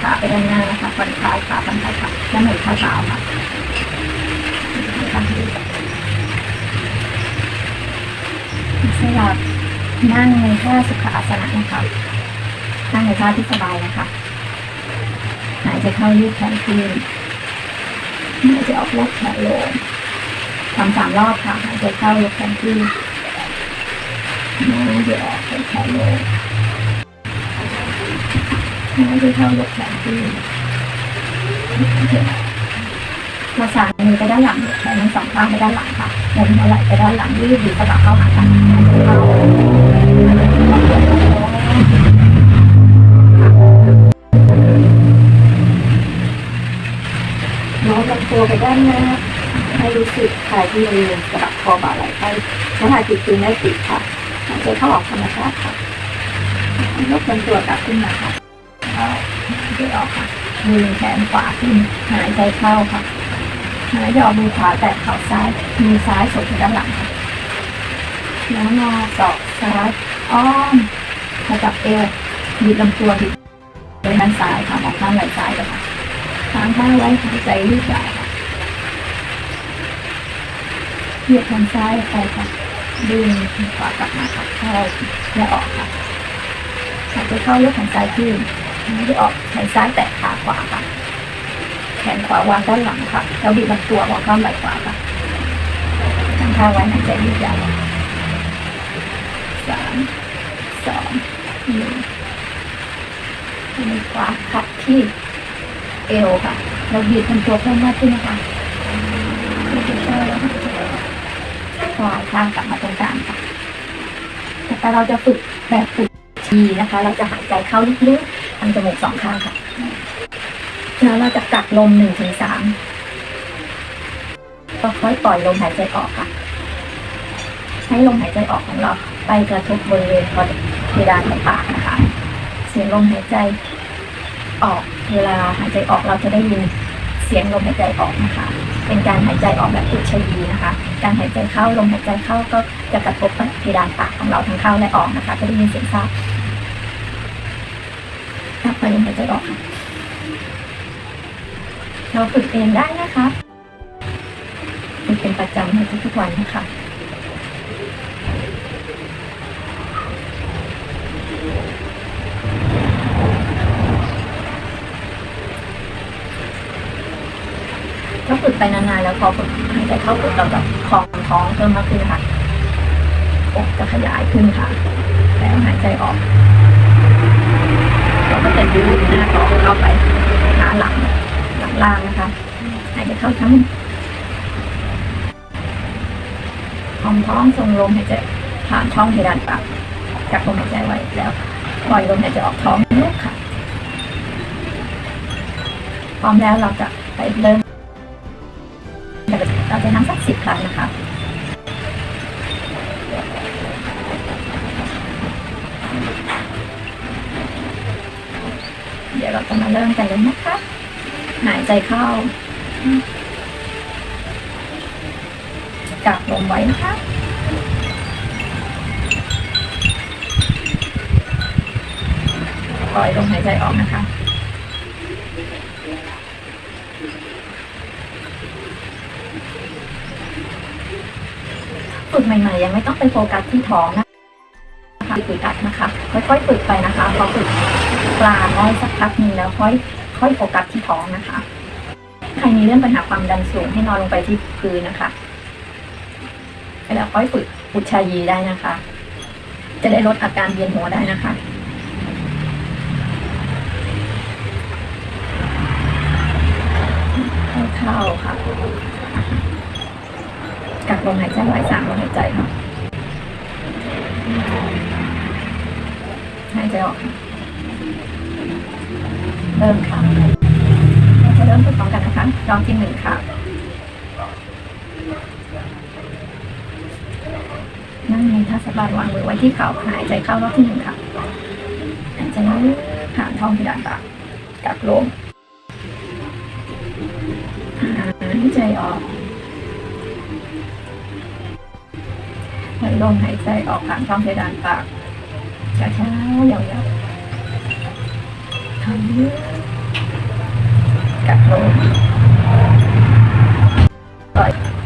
ขาไปด้านหน้านะคะผ่อนคลายขาผ่อนคลายขาและหมุนข้อเท้าค่ะสำหรับนั่งในท่าสุขอาสนะนะคะนั่งในท่าที่สบายนะคะ หายใจเข้ายืดแขนขึ้นหายใจออกลดแขนลงทำสามรอบค่ะ หายใจเข้ายกแขนขึ้นหายใจออกยกแขนลง หายใจเข้ายกแขนขึ้นมาสานมือไปด้านหลังแขนทั้งสองข้างไปด้านหลังค่ะหมุนหัวไหล่ไปด้านหลังยืดดีสลับเข้าหากันหายใจเข้าโน้มลำตัวไปด้านหน้าให้รู้สึกคลายที่บริเวณกระดับคอบ่าไหล่ไปแล้วหายจิตคืนได้ติดค่ะหายใจเข้าออกธรรมชาติค่ะยกลำตัวกลับขึ้นมาค่ะ หายใจออกค่ะ มือแขนขวาขึ้น หายใจเข้าค่ะ หายใจออกมือขวาแตะเข่าซ้าย มือซ้ายส่งไปด้านหลังค่ะแล้วงอศอกซ้าย อ้อมมาจับเอวบิดลำตัวบิดไปด้านซ้ายค่ะมองข้างไหล่ซ้ายเลยค่ะค้างท่าไว้หายใจยืดยาค่ะเหยียดแขนซ้ายไปค่ะ ดึงขวากลับมาค่ะเข้าและออกค่ะหายใจเข้ายกแขนซ้ายขึ้น ยใจออกแขนซ้ายแตะขาขวาค่ะ แขนขวาวางด้านหลังค่ะ แล้วบิดลำตัวมองข้ามไหล่ขวาค่ะตั้งท่าไว้หายใจยืดยาวสามสองหนึ่งมือขวาขัดที่เอวค่ะ เราบิดลำตัวเพิ่มมากขึ้นนะคะยืดยาวแล้วค่ะปลายข้างกลับมาตรงกลางค่ะแต่เราจะฝึกแบบฝึกทีนะคะ เราจะหายใจเข้าลึกๆ ทางจมูกสองข้างค่ะ แล้วเราจะกักลมหนึ่งถึงสามก็ค่อยปล่อยลมหายใจออกค่ะ ให้ลมหายใจออกของเรา ไปกระทบบริเวณเพดานของปากนะคะ เสียงลมหายใจออกเวลาหายใจออกเราจะได้ยินเสียงลมหายใจออกนะคะ เป็นการหายใจออกแบบอุชยีนะคะ การหายใจเข้าลมหายใจเข้าก็จะกระทบกับเพดานปากของเราทั้งเข้าและออกนะคะจะได้ยินเสียงซาาไปลมหายใจออกค่ะเราฝึกเองได้นะคะฝึกเป็นประจำในทุกๆวันนะคะถ้าฝึกไปนานๆแล้วพอฝึกหายใจเข้าฝึกเราจะคลองท้องเพิ่มมากขึ้นค่ะอกจะขยายขึ้นค่ะ แล้วหายใจออก ก็จะยืดหน้าท้องเข้าไปหาหลังหลังล่างนะคะหายใจเข้าทั้งหอมท้องทรงลมหายใจผ่านช่องเพดานปากจับลมหายใจไว้แล้วปล่อยลมหายใจออกท้องลุกค่ะพร้อมแล้วเราจะไปเริ่มเราจะทำสักสิบครั้งนะคะ เราจะมาเริ่มกันเลยนะคะ หายใจเข้า กักลมไว้นะคะปล่อยลมหายใจออกนะคะฝึกใหม่ๆ ยังไม่ต้องไปโฟกัสที่ท้องนะคะฝึกอัดนะคะ ค่อยๆฝึกไปนะคะพอฝึก กลางน้อยสักพักหนึงแล้วค่อยค่อยโฟกัสที่ท้องนะคะ ใครมีเรื่องปัญหาความดันสูงให้นอนลงไปที่พื้นนะคะแล้วค่อยฝึกอุชายีได้นะคะ จะได้ลดอาการเวียนหัวได้นะคะเข้าค่ะกักลมหายใจไว้สามลมหายใจค่ะหายใจออกค่ะ เริ่มค่ะเราจะเริ่มฝึกพร้อมกันนะคะรอบที่หนึ่งค่ะนั่งในท่าสบายวางมือไว้ที่เข่าหายใจเข้ารอบที่หนึ่งค่ะหายใจลึกผ่านท้องเพดานปากกักลมหายใจออกปล่อยลมหายใจออกผ่านช่องเพดานปากช้าๆยาวๆ Kapo. Bye.